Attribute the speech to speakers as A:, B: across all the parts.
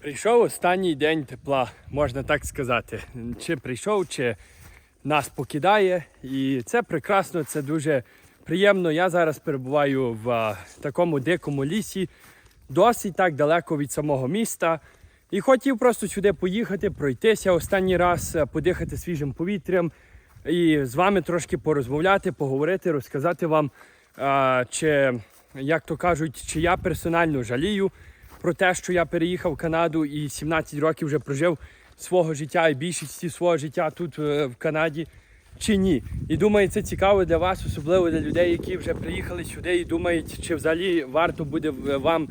A: Прийшов останній день тепла, можна так сказати. Чи прийшов, чи нас покидає. І це прекрасно, це дуже приємно. Я зараз перебуваю в такому дикому лісі, досить так далеко від самого міста. І хотів просто сюди поїхати, пройтися останній раз, подихати свіжим повітрям і з вами трошки порозмовляти, поговорити, розказати вам, чи, як то кажуть, чи я персонально жалію про те, що я переїхав в Канаду і 17 років вже прожив свого життя і більшості свого життя тут е, в Канаді. Чи ні? І думаю, це цікаво для вас, особливо для людей, які вже приїхали сюди і думають, чи взагалі варто буде е, вам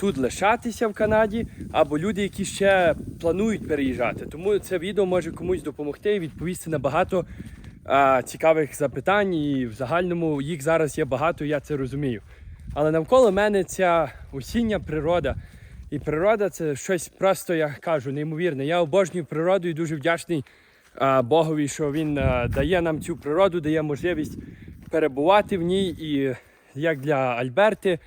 A: тут лишатися в Канаді, або люди, які ще планують переїжджати. Тому це відео може комусь допомогти і відповісти на багато а, цікавих запитань. І в загальному їх зараз є багато, я це розумію. Але навколо мене ця осіння природа. І природа це щось просто, я кажу, неймовірне. Я обожнюю природу і дуже вдячний а, Богові, що він а, дає нам цю природу, дає можливість перебувати в ній. І як для Альберти,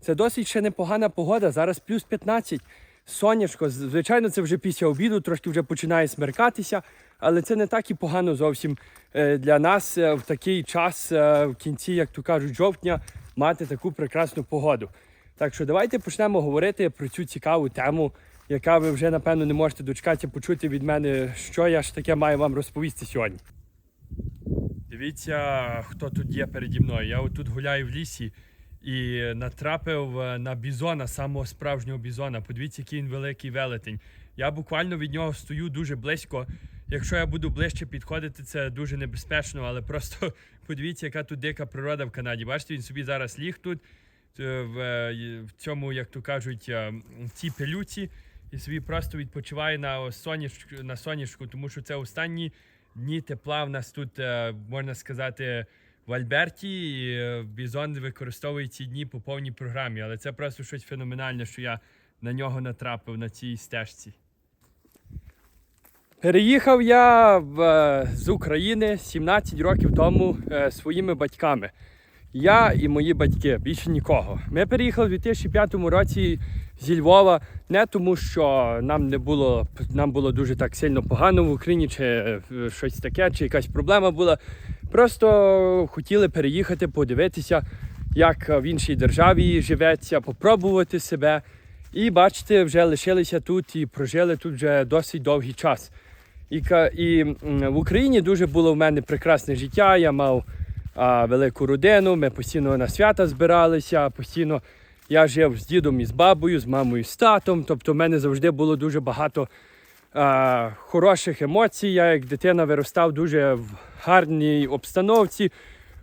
A: це досить ще непогана погода. Зараз плюс 15. Сонячко, звичайно, це вже після обіду, трошки вже починає смеркатися, але це не так і погано зовсім е, для нас е, в такий час, е, в кінці, як то кажуть, жовтня, мати таку прекрасну погоду. Так що давайте почнемо говорити про цю цікаву тему, яка ви вже напевно не можете дочекатися почути від мене, що я ж таке маю вам розповісти сьогодні. Дивіться, хто тут є переді мною. Я отут гуляю в лісі і натрапив е, на бізона, самого справжнього бізона. Подивіться, який він великий велетень. Я буквально від нього стою дуже близько. Якщо я буду ближче підходити, це дуже небезпечно, але просто подивіться, яка тут дика природа в Канаді. Бачите, він собі зараз ліг тут е, в, е, в цьому, як то кажуть, е, в цій пилюці і собі просто відпочиває на сонячку, на сонячку, тому що це останні дні тепла в нас тут, е, можна сказати, в Альберті. І е, Бізон використовує ці дні по повній програмі. Але це просто щось феноменальне, що я на нього натрапив на цій стежці. Переїхав я в, е, з України 17 років тому е, своїми батьками. Я і мої батьки, більше нікого. Ми переїхали в 2005 році зі Львова, не тому, що нам не було нам було дуже так сильно погано в Україні, чи е, щось таке, чи якась проблема була. Просто хотіли переїхати, подивитися, як в іншій державі живеться, попробувати себе. І бачите, вже лишилися тут і прожили тут вже досить довгий час. І, і в Україні дуже було в мене прекрасне життя. Я мав а, велику родину, ми постійно на свята збиралися, постійно я жив з дідом і з бабою, з мамою, з татом. Тобто в мене завжди було дуже багато а, хороших емоцій. Я як дитина виростав дуже в гарній обстановці,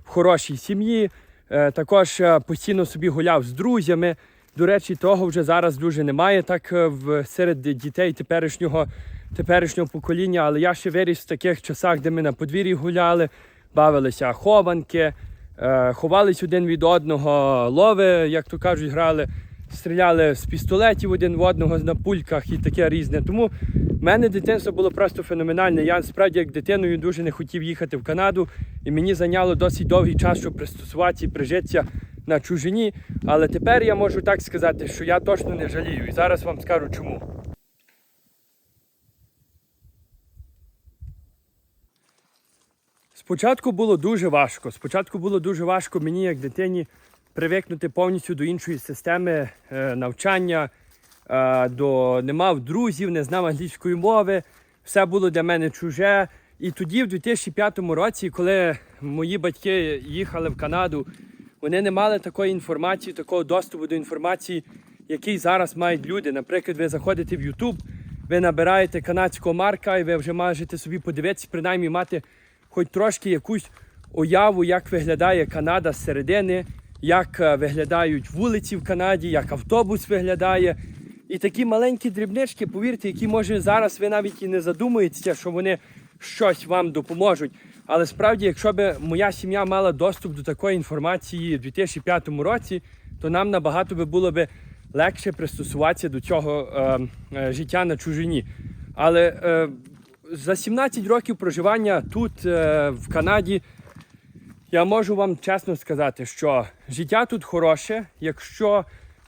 A: в хорошій сім'ї. Е, також е, постійно собі гуляв з друзями. До речі, того вже зараз дуже немає так е, серед дітей теперішнього, теперішнього покоління. Але я ще виріс в таких часах, де ми на подвір'ї гуляли, бавилися хованки, е, ховались один від одного, лови, як то кажуть, грали, стріляли з пістолетів один в одного на пульках і таке різне. Тому в мене дитинство було просто феноменальне. Я справді як дитиною дуже не хотів їхати в Канаду, і мені зайняло досить довгий час, щоб пристосуватися і прижитися на чужині. Але тепер я можу так сказати, що я точно не жалію. І зараз вам скажу чому. Спочатку було дуже важко. Спочатку було дуже важко мені, як дитині, привикнути повністю до іншої системи е, навчання, е, до не мав друзів, не знав англійської мови. Все було для мене чуже. І тоді, в 2005 році, коли мої батьки їхали в Канаду, вони не мали такої інформації, такого доступу до інформації, який зараз мають люди. Наприклад, ви заходите в YouTube, ви набираєте канадського марка, і ви вже можете собі подивитися, принаймні мати хоч трошки якусь уяву, як виглядає Канада з середини, як е, виглядають вулиці в Канаді, як автобус виглядає. І такі маленькі дрібнички, повірте, які може зараз ви навіть і не задумуєтеся, що вони щось вам допоможуть. Але справді, якщо б моя сім'я мала доступ до такої інформації в 2005 році, то нам набагато би було би легше пристосуватися до цього е, е, життя на чужині. Але е, за 17 років проживання тут, е, в Канаді, я можу вам чесно сказати, що життя тут хороше, якщо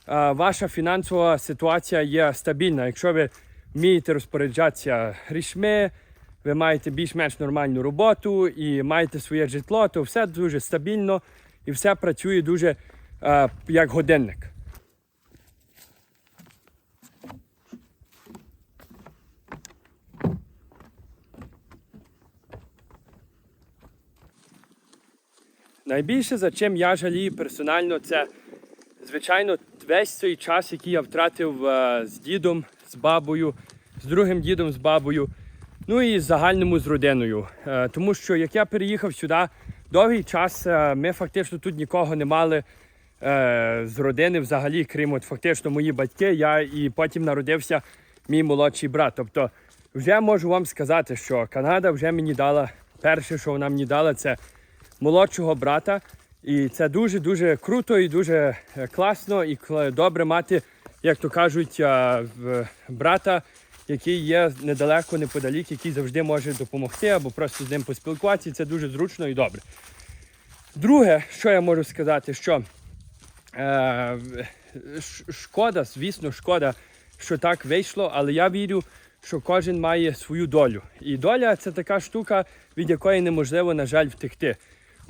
A: е, ваша фінансова ситуація є стабільна. Якщо ви вмієте розпоряджатися грішми, ви маєте більш-менш нормальну роботу і маєте своє житло, то все дуже стабільно і все працює дуже е, як годинник. Найбільше за чим я жалію персонально, це звичайно весь цей час, який я втратив е, з дідом, з бабою, з другим дідом, з бабою, ну і загальному з родиною. Е, тому що як я переїхав сюди, довгий час е, ми фактично тут нікого не мали з родини взагалі, крім от фактично мої батьки, я і потім народився мій молодший брат. Тобто, вже можу вам сказати, що Канада вже мені дала перше, що вона мені дала, це молодшого брата. І це дуже-дуже круто і дуже е, класно і добре мати, як то кажуть, брата, який є недалеко, неподалік, який завжди може допомогти або просто з ним поспілкуватися. Це дуже зручно і добре. Друге, що я можу сказати, що е, шкода, звісно, шкода, що так вийшло, але я вірю, що кожен має свою долю. І доля це така штука, від якої неможливо, на жаль, втекти.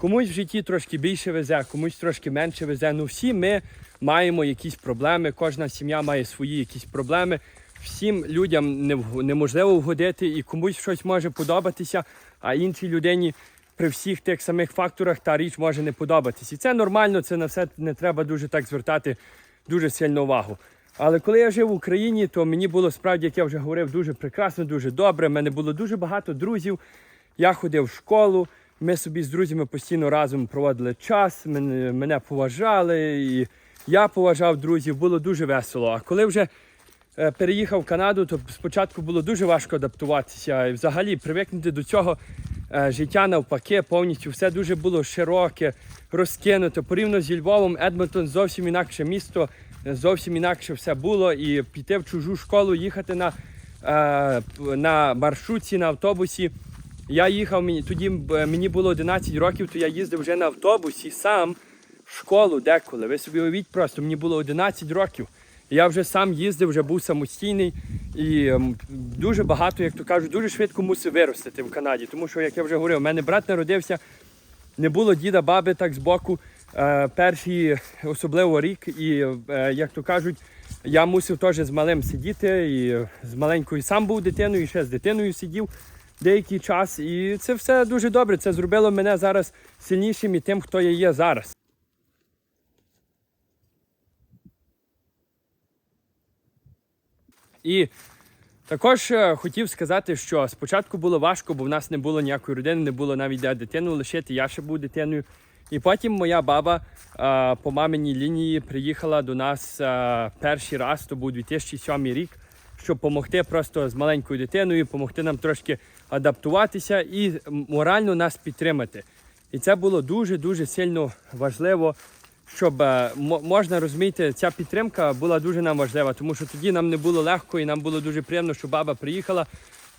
A: Комусь в житті трошки більше везе, комусь трошки менше везе. Ну всі ми маємо якісь проблеми, кожна сім'я має свої якісь проблеми. Всім людям неможливо вгодити, і комусь щось може подобатися, а іншій людині при всіх тих самих факторах та річ може не подобатись. І це нормально, це на все не треба дуже так звертати дуже сильно увагу. Але коли я жив в Україні, то мені було справді, як я вже говорив, дуже прекрасно, дуже добре. У мене було дуже багато друзів. Я ходив в школу. Ми собі з друзями постійно разом проводили час, мене, мене поважали, і я поважав друзів, було дуже весело. А коли вже е, переїхав в Канаду, то спочатку було дуже важко адаптуватися і взагалі привикнути до цього е, життя навпаки, повністю все дуже було широке, розкинуто. Порівняно зі Львовом, Едмонтон зовсім інакше місто, зовсім інакше все було. І піти в чужу школу, їхати на, е, на маршрутці, на автобусі. Я їхав, мені, тоді мені було 11 років, то я їздив вже на автобусі сам в школу деколи. Ви собі уявіть просто, мені було 11 років. Я вже сам їздив, вже був самостійний і дуже багато, як то кажуть, дуже швидко мусив виростити в Канаді. Тому що, як я вже говорив, у мене брат народився, не було діда, баби так збоку. Е, перший особливо рік, і е, як то кажуть, я мусив теж з малим сидіти, і з маленькою сам був дитиною, і ще з дитиною сидів деякий час. І це все дуже добре. Це зробило мене зараз сильнішим і тим, хто я є зараз. І також е, хотів сказати, що спочатку було важко, бо в нас не було ніякої родини, не було навіть де дитину лишити. Я ще був дитиною. І потім моя баба е, по маминій лінії приїхала до нас е, перший раз, то був 2007 рік, щоб допомогти просто з маленькою дитиною, допомогти нам трошки адаптуватися і морально нас підтримати. І це було дуже-дуже сильно важливо, щоб е, мо- можна розуміти, ця підтримка була дуже нам важлива, тому що тоді нам не було легко і нам було дуже приємно, що баба приїхала.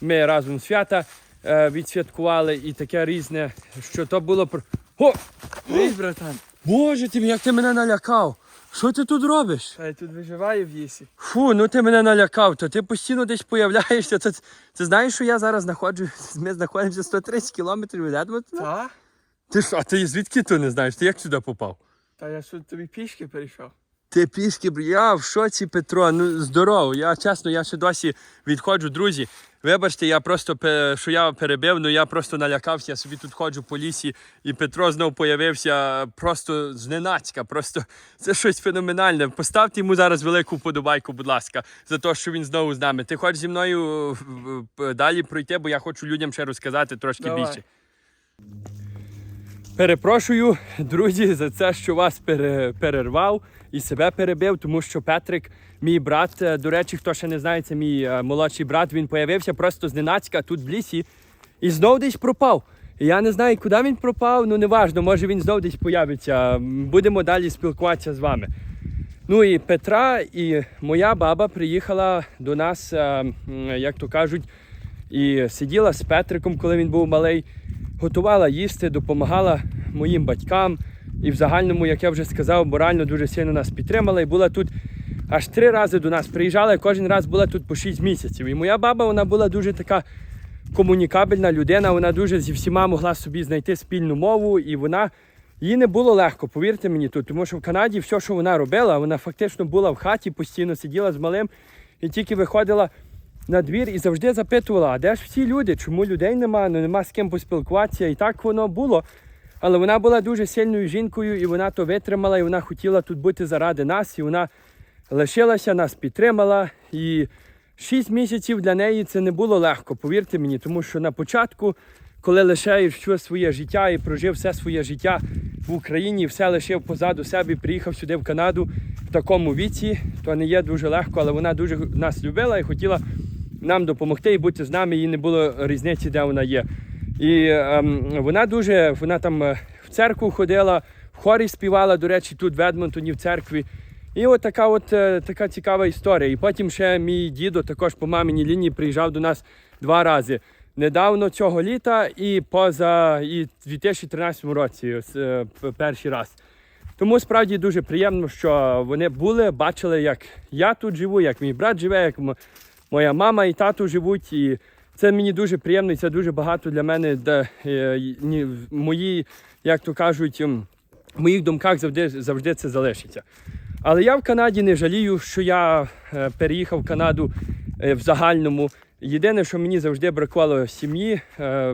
A: Ми разом свята е, відсвяткували і таке різне, що то було про. О!
B: Привіт, братан.
A: Боже ти, як ти мене налякав! Що ти тут робиш?
B: Та я тут виживаю в лісі.
A: Фу, ну ти мене налякав, то ти постійно десь появляєшся. Ти, ти знаєш, що я зараз знаходжу, ми знаходимося 130 кілометрів від Едмонтона?
B: Та?
A: Ти що, а ти звідки то не знаєш? Ти як сюди попав?
B: Та я сюди тобі пішки перейшов.
A: Ти пішки, бр- я в шоці, Петро. Ну здорово. Я чесно, я ще досі відходжу, друзі. Вибачте, я просто що я перебив, ну я просто налякався, я собі тут ходжу по лісі, і Петро знов появився просто зненацька. Просто це щось феноменальне. Поставте йому зараз велику вподобайку, будь ласка, за те, що він знову з нами. Ти хочеш зі мною е, в- далі пройти, бо я хочу людям ще розказати трошки
B: Давай.
A: більше. Перепрошую, друзі, за це, що вас перервав і себе перебив, тому що Петрик, мій брат, е, до речі, хто ще не знає, це мій е, молодший брат, він появився просто зненацька тут в лісі і знов десь пропав. І Я не знаю, куди він пропав, ну неважно, може він знов десь появиться. Будемо далі спілкуватися з вами. Ну і Петра, і моя баба приїхала до нас, е, як то кажуть, і сиділа з Петриком, коли він був малий, готувала їсти, допомагала моїм батькам. І в загальному, як я вже сказав, морально дуже сильно нас підтримала і була тут аж три рази до нас приїжджала, і кожен раз була тут по 6 місяців. І моя баба вона була дуже така комунікабельна людина, вона дуже зі всіма могла собі знайти спільну мову, і вона їй не було легко, повірте мені тут, тому що в Канаді все, що вона робила, вона фактично була в хаті, постійно сиділа з малим і тільки виходила на двір і завжди запитувала, а де ж всі люди? Чому людей нема? Ну нема з ким поспілкуватися. І так воно було. Але вона була дуже сильною жінкою, і вона то витримала, і вона хотіла тут бути заради нас, і вона лишилася, нас підтримала. І шість місяців для неї це не було легко, повірте мені, тому що на початку, коли лишаєш все своє життя і прожив все своє життя в Україні, все лишив позаду себе, приїхав сюди в Канаду в такому віці, то не є дуже легко, але вона дуже нас любила і хотіла нам допомогти і бути з нами. Їй не було різниці, де вона є. І ем, вона дуже, вона там е, в церкву ходила, в хорі співала, до речі, тут в Едмонтоні в церкві. І от така от е, така цікава історія. І потім ще мій дідо також по маминій лінії приїжджав до нас два рази. Недавно цього літа і поза і в 2013 році, ось, е, перший раз. Тому справді дуже приємно, що вони були, бачили, як я тут живу, як мій брат живе, як моя мама і тато живуть. І це мені дуже приємно, і це дуже багато для мене, де е, ні- мої, як то кажуть, в моїх думках завжди, завжди це залишиться. Але я в Канаді не жалію, що я е, переїхав в Канаду е, в загальному. Єдине, що мені завжди бракувало сім'ї,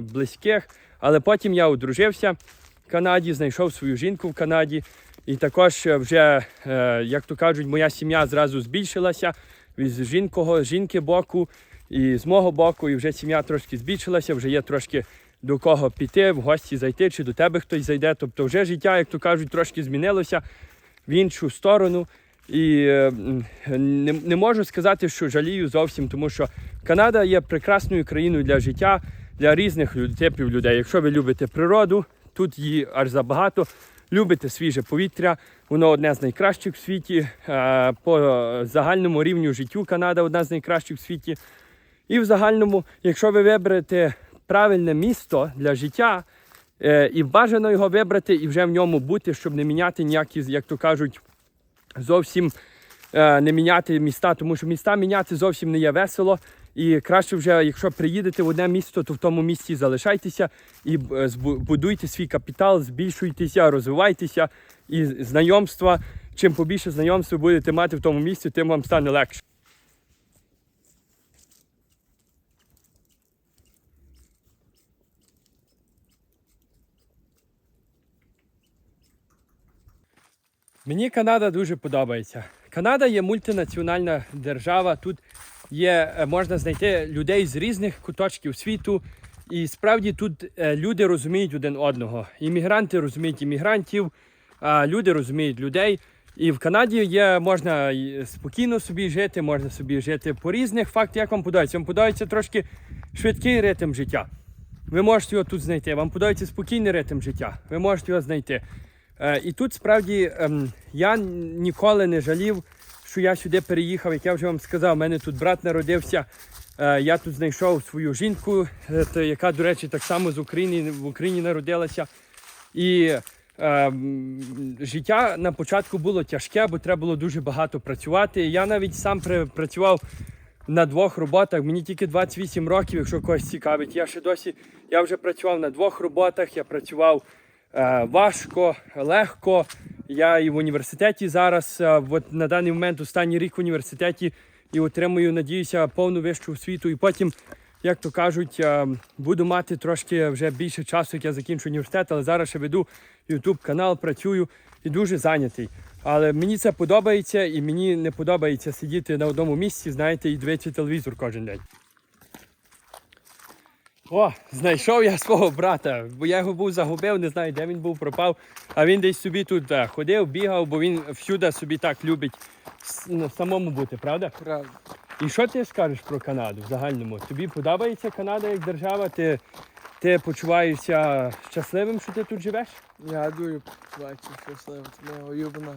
A: близьких, але потім я одружився в Канаді, знайшов свою жінку в Канаді. І також вже, як то кажуть, моя сім'я зразу збільшилася від жінкого, жінки боку і з мого боку, і вже сім'я трошки збільшилася, вже є трошки до кого піти, в гості зайти, чи до тебе хтось зайде. Тобто вже життя, як то кажуть, трошки змінилося в іншу сторону. І е, не, не можу сказати, що жалію зовсім, тому що Канада є прекрасною країною для життя, для різних типів людей. Якщо ви любите природу, тут її аж забагато. Любите свіже повітря, воно одне з найкращих в світі. Е, По загальному рівню життю Канада одна з найкращих в світі. І в загальному, якщо ви виберете правильне місто для життя, е, і бажано його вибрати і вже в ньому бути, щоб не міняти ніякі, як то кажуть, зовсім е, не міняти міста, тому що міста міняти зовсім не є весело. І краще вже, якщо приїдете в одне місто, то в тому місті залишайтеся і е, будуйте свій капітал, збільшуйтеся, розвивайтеся і знайомства. Чим побільше знайомств будете мати в тому місці, тим вам стане легше. Мені Канада дуже подобається. Канада є мультинаціональна держава. Тут є, е, можна знайти людей з різних куточків світу. І справді тут е, люди розуміють один одного. Іммігранти розуміють іммігрантів, а люди розуміють людей. І в Канаді є, можна спокійно собі жити, можна собі жити по різних фактах, як вам подобається. Вам подобається трошки швидкий ритм життя. Ви можете його тут знайти. Вам подобається спокійний ритм життя. Ви можете його знайти. Е, і тут справді ем, я ніколи не жалів, що я сюди переїхав. Як я вже вам сказав, у мене тут брат народився. Е, я тут знайшов свою жінку, е, яка, до речі, так само з України в Україні народилася. І ем, життя на початку було тяжке, бо треба було дуже багато працювати. Я навіть сам працював на двох роботах. Мені тільки 28 років, якщо когось цікавить. Я ще досі я вже працював на двох роботах. Я працював е, важко, легко. Я і в університеті зараз, е, от на даний момент останній рік в університеті і отримую, надіюся, повну вищу освіту. І потім, як то кажуть, е, буду мати трошки вже більше часу, як я закінчу університет, але зараз ще веду YouTube канал, працюю і дуже зайнятий. Але мені це подобається, і мені не подобається сидіти на одному місці, знаєте, і дивитися телевізор кожен день. О, знайшов я свого брата, бо я його був загубив, не знаю, де він був, пропав. А він десь собі тут е, ходив, бігав, бо він всюди собі так любить ну, самому бути, правда?
B: Правда.
A: І що ти скажеш про Канаду в загальному? Тобі подобається Канада як держава? Ти, ти почуваєшся щасливим, що ти тут живеш?
B: Я дуже бачу щасливо. Це моя улюблена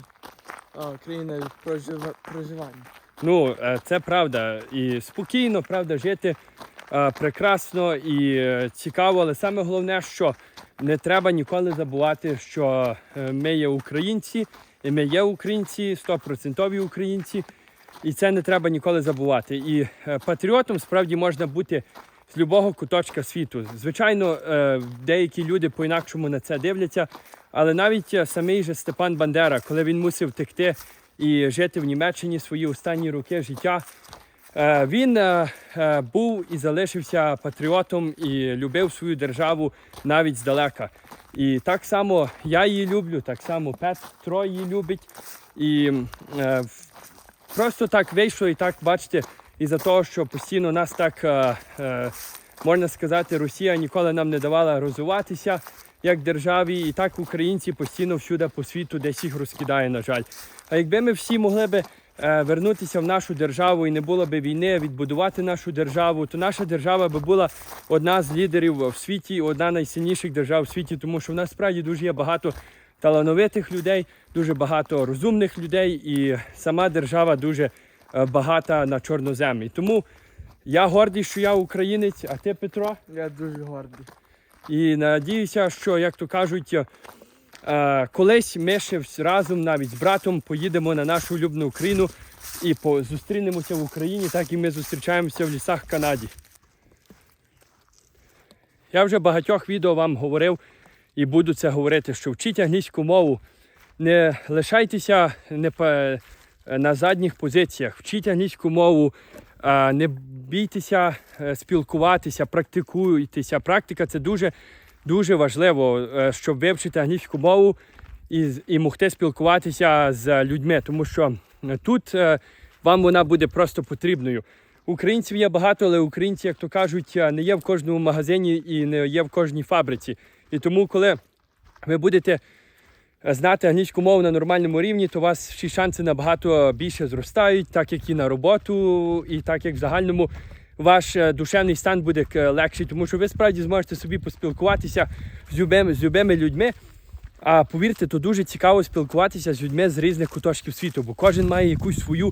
B: країна прожива... проживання.
A: Ну, е, це правда. І спокійно, правда, жити прекрасно і е, цікаво. Але саме головне, що не треба ніколи забувати, що е, ми є українці, і ми є українці, стопроцентові українці. І це не треба ніколи забувати. І е, патріотом справді можна бути з любого куточка світу. Звичайно, е, деякі люди по-інакшому на це дивляться, але навіть е, самий же Степан Бандера, коли він мусив втекти і жити в Німеччині свої останні роки життя, е, він е, е, був і залишився патріотом і любив свою державу навіть здалека. І так само я її люблю, так само Петро її любить. І е, просто так вийшло і так, бачите, із-за того, що постійно нас так, е, е, можна сказати, Росія ніколи нам не давала розвиватися як державі, і так українці постійно всюди по світу десь їх розкидає, на жаль. А якби ми всі могли би е, вернутися в нашу державу і не було б війни, відбудувати нашу державу, то наша держава би була одна з лідерів в світі, одна з найсильніших держав в світі, тому що в нас справді дуже є багато талановитих людей, дуже багато розумних людей, і сама держава дуже е, багата на чорноземі. Тому я гордий, що я українець, а ти, Петро.
B: Я дуже гордий.
A: І надіюся, що, як то кажуть, е, колись ми ще разом навіть з братом поїдемо на нашу улюблену Україну і по- зустрінемося в Україні, так і ми зустрічаємося в лісах Канаді. Я вже багатьох відео вам говорив і буду це говорити, що вчіть англійську мову. Не лишайтеся не па- на задніх позиціях, вчіть англійську мову, не бійтеся е, спілкуватися, практикуйтеся. Практика це дуже, дуже важливо, е, щоб вивчити англійську мову і, і могти спілкуватися з людьми, тому що е, тут е, вам вона буде просто потрібною. Українців є багато, але українці, як то кажуть, не є в кожному магазині і не є в кожній фабриці. І тому, коли ви будете знати англійську мову на нормальному рівні, то у вас всі шанси набагато більше зростають, так як і на роботу, і так як в загальному ваш е, душевний стан буде к- легший, тому що ви справді зможете собі поспілкуватися з любими, з любими людьми. А повірте, то дуже цікаво спілкуватися з людьми з різних куточків світу, бо кожен має якусь свою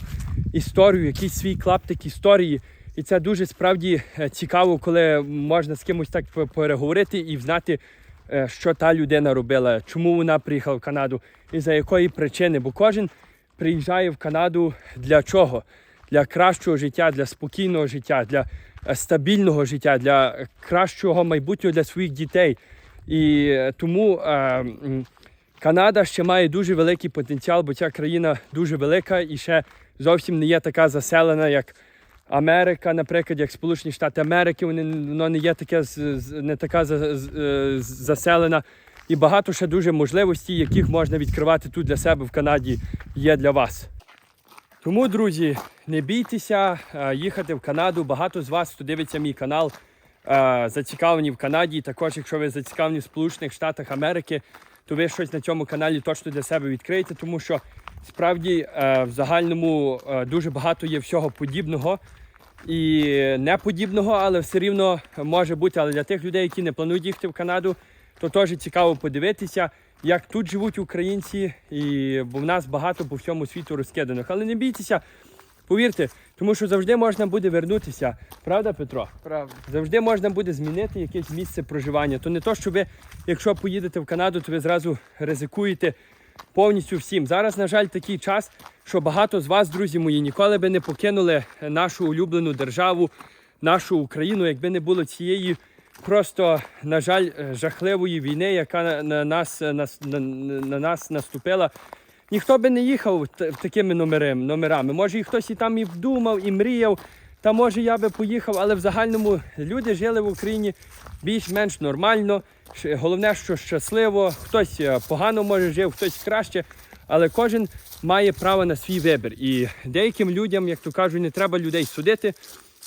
A: історію, якийсь свій клаптик історії. І це дуже справді е, цікаво, коли можна з кимось так переговорити і знати, е, що та людина робила, чому вона приїхала в Канаду і за якої причини. Бо кожен приїжджає в Канаду для чого? Для кращого життя, для спокійного життя, для е, стабільного життя, для кращого майбутнього для своїх дітей. І е, тому е, Канада ще має дуже великий потенціал, бо ця країна дуже велика і ще зовсім не є така заселена, як Америка, наприклад, як Сполучені Штати Америки, вони, не є таке не така е, заселена. І багато ще дуже можливостей, яких можна відкривати тут для себе в Канаді, є для вас. Тому, друзі, не бійтеся е, їхати в Канаду. Багато з вас, хто дивиться мій канал, е, зацікавлені в Канаді. Також, якщо ви зацікавлені в Сполучених Штатах Америки, то ви щось на цьому каналі точно для себе відкриєте, тому що справді е, в загальному дуже багато є всього подібного і неподібного, але все рівно може бути. Але для тих людей, які не планують їхати в Канаду, то теж цікаво подивитися, як тут живуть українці, і бо в нас багато по всьому світу розкиданих. Але не бійтеся, повірте, тому що завжди можна буде вернутися. Правда, Петро?
B: Правда.
A: Завжди можна буде змінити якесь місце проживання. То не то, що ви, якщо поїдете в Канаду, то ви зразу ризикуєте повністю всім. Зараз, на жаль, такий час, що багато з вас, друзі мої, ніколи би не покинули нашу улюблену державу, нашу Україну, якби не було цієї просто, на жаль, е, жахливої війни, яка на, на нас, е, нас- на, на нас наступила. Ніхто би не їхав такими номерами. Може, і хтось і там і вдумав, і мріяв. Та може я би поїхав, але в загальному люди жили в Україні більш-менш нормально. Головне, що щасливо, хтось е, погано може жив, хтось краще, але кожен має право на свій вибір. І деяким людям, як то кажуть, не треба людей судити,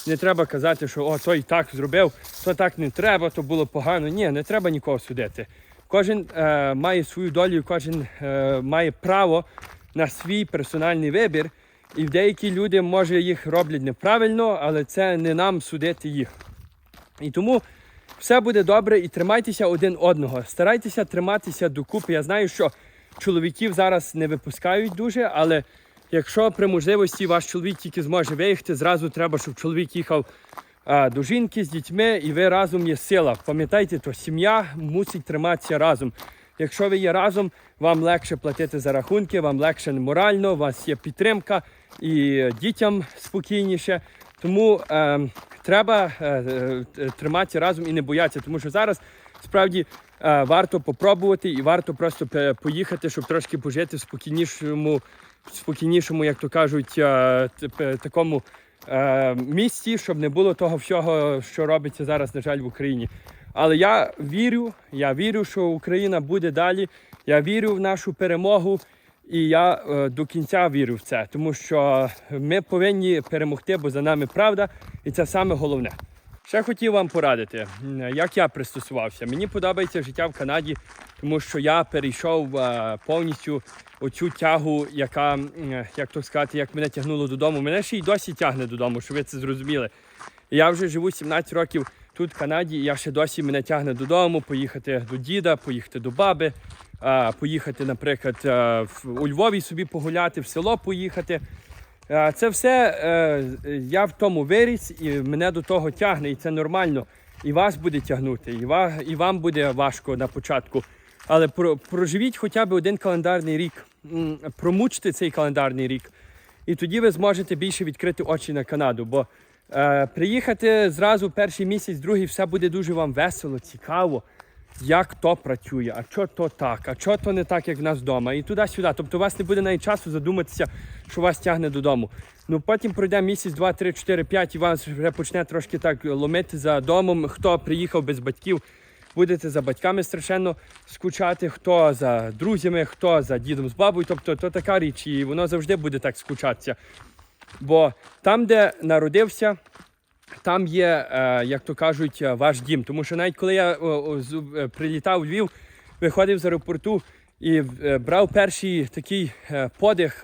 A: не треба казати, що о, той так зробив, то так не треба, то було погано. Ні, не треба нікого судити. Кожен е, має свою долю, кожен е, має право на свій персональний вибір. І деякі люди, може, їх роблять неправильно, але це не нам судити їх. І тому все буде добре і тримайтеся один одного. Старайтеся триматися докупи. Я знаю, що чоловіків зараз не випускають дуже, але якщо при можливості ваш чоловік тільки зможе виїхати, зразу треба, щоб чоловік їхав а, до жінки з дітьми, і ви разом є сила. Пам'ятайте, то сім'я мусить триматися разом. Якщо ви є разом, вам легше платити за рахунки, вам легше морально, у вас є підтримка і дітям спокійніше. Тому е, треба е, триматися разом і не боятися, тому що зараз справді варто попробувати і варто просто поїхати, щоб трошки пожити в спокійнішому, спокійнішому, як то кажуть, е, такому е, місці, щоб не було того всього, що робиться зараз, на жаль, в Україні. Але я вірю, я вірю, що Україна буде далі. Я вірю в нашу перемогу. І я е, до кінця вірю в це, тому що ми повинні перемогти, бо за нами правда, і це саме головне. Ще хотів вам порадити, як я пристосувався. Мені подобається життя в Канаді, тому що я перейшов е, повністю оцю тягу, яка, як то сказати, як мене тягнуло додому. Мене ще й досі тягне додому, щоб ви це зрозуміли. Я вже живу 17 років тут, в Канаді, і я ще досі мене тягне додому, поїхати до діда, поїхати до баби, поїхати, наприклад, у Львові собі погуляти, в село поїхати. А, Це все е, я в тому виріс, і мене до того тягне, і це нормально. І вас буде тягнути, і вам буде важко на початку. Але про, проживіть хоча б один календарний рік, промучте цей календарний рік. І тоді ви зможете більше відкрити очі на Канаду. Бо е, приїхати зразу перший місяць, другий, все буде дуже вам весело, цікаво, як то працює, а що то так, а що то не так, як в нас вдома. І туди-сюди. Тобто у вас не буде навіть часу задуматися, що вас тягне додому. Ну потім пройде місяць, два, три, чотири, п'ять, і вас вже почне трошки так ломити за домом. Хто приїхав без батьків, будете за батьками страшенно скучати, хто за друзями, хто за дідом з бабою. Тобто то така річ, і воно завжди буде так скучатися. Бо там, де народився, там є, е, як то кажуть, е, ваш дім. Тому що навіть коли я е, прилітав у Львів, виходив з аеропорту і брав перший такий подих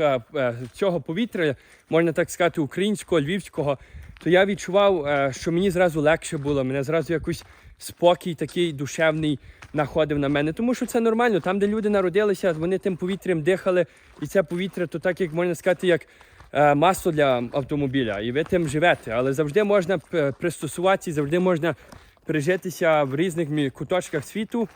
A: цього повітря, можна так сказати, українського, львівського, то я відчував, що мені зразу легше було, мене зразу якийсь спокій такий душевний находив на мене. Тому що це нормально. Там, де люди народилися, вони тим повітрям дихали, і це повітря, то так як можна сказати, як масло для автомобіля, і ви тим живете. Але завжди можна е, пристосуватися, завжди можна прижитися в різних куточках світу.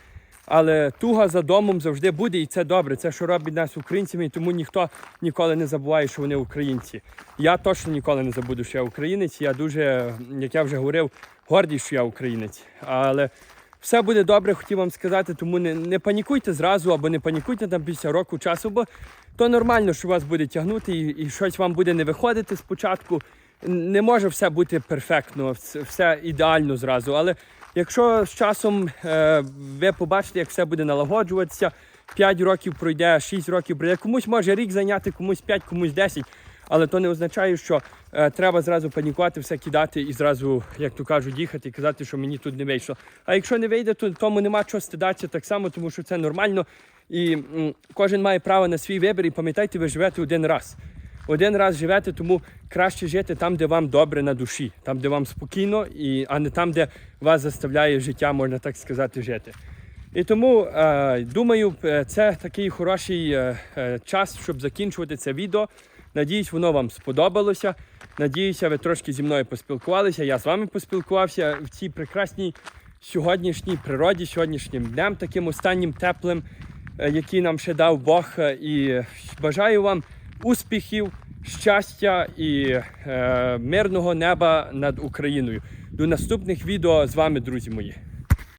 A: Але туга за домом завжди буде, і це добре. Це що робить нас українцями, і тому ніхто ніколи не забуває, що вони українці. Я точно ніколи не забуду, що я українець. Я дуже, як я вже говорив, гордий, що я українець. Але все буде добре, хотів вам сказати, тому не, не панікуйте зразу або не панікуйте там після року часу, бо то нормально, що вас буде тягнути і, і щось вам буде не виходити спочатку. Не може все бути перфектно, все ідеально зразу. Але якщо з часом е, ви побачите, як все буде налагоджуватися, 5 років пройде, 6 років пройде, комусь може рік зайняти, комусь 5, комусь 10. Але то не означає, що е, треба зразу панікувати, все кидати і зразу, як то кажуть, їхати і казати, що мені тут не вийшло. А якщо не вийде, то тому нема чого стидатися так само, тому що це нормально. І м, кожен має право на свій вибір. І пам'ятайте, ви живете один раз. Один раз живете, тому краще жити там, де вам добре на душі, там, де вам спокійно, і, а не там, де вас заставляє життя, можна так сказати, жити. І тому е, думаю, е, це такий хороший е, е, час, щоб закінчувати це відео. Надіюсь, воно вам сподобалося. Надіюся, ви трошки зі мною поспілкувалися. Я з вами поспілкувався в цій прекрасній сьогоднішній природі, сьогоднішнім днем, таким останнім теплим, е, який нам ще дав Бог. Е, І бажаю вам успіхів, щастя і е, мирного неба над Україною. До наступних відео з вами, друзі мої.